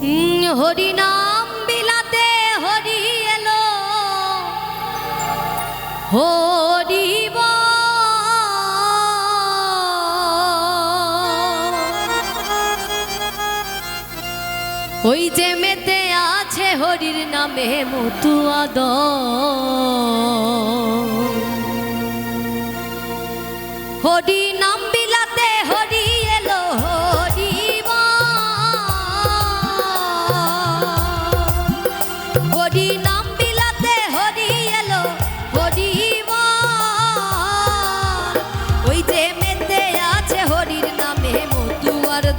হরি নাম বিলাতে হরি এলো। হরি ওই যে মেতে আছে হরির নামে মতুয়া দ হরি নাম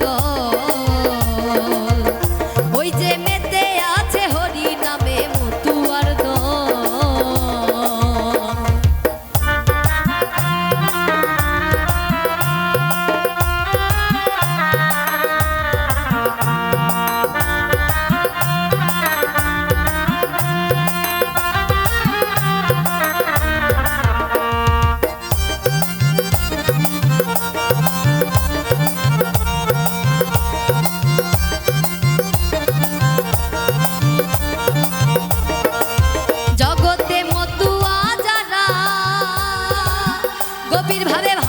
Oh. 我比你 panda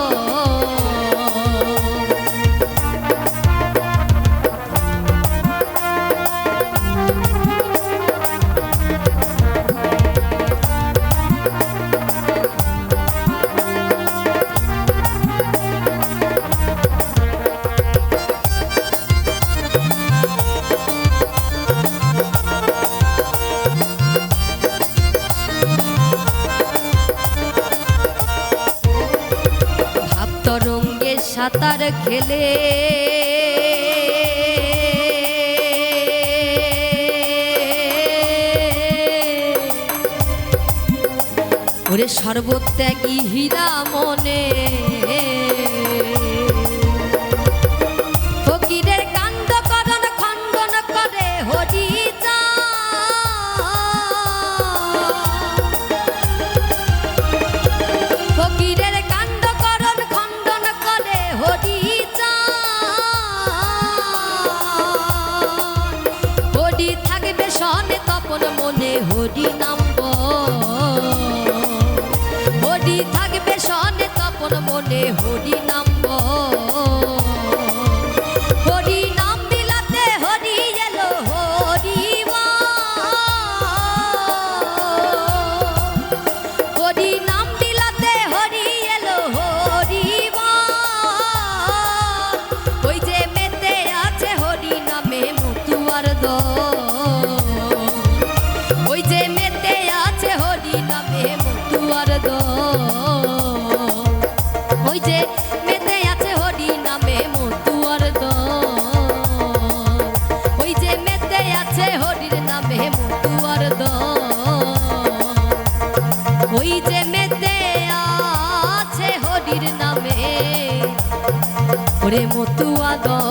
সাঁতার খেলে। ওরে সর্বত্যাগী হীরা মনে। মেতে আছে নামে মতুয়ার যে মেতে আছে হরির নামে মতুয়ার যে মেতে আছে নামে মতুয়া দল।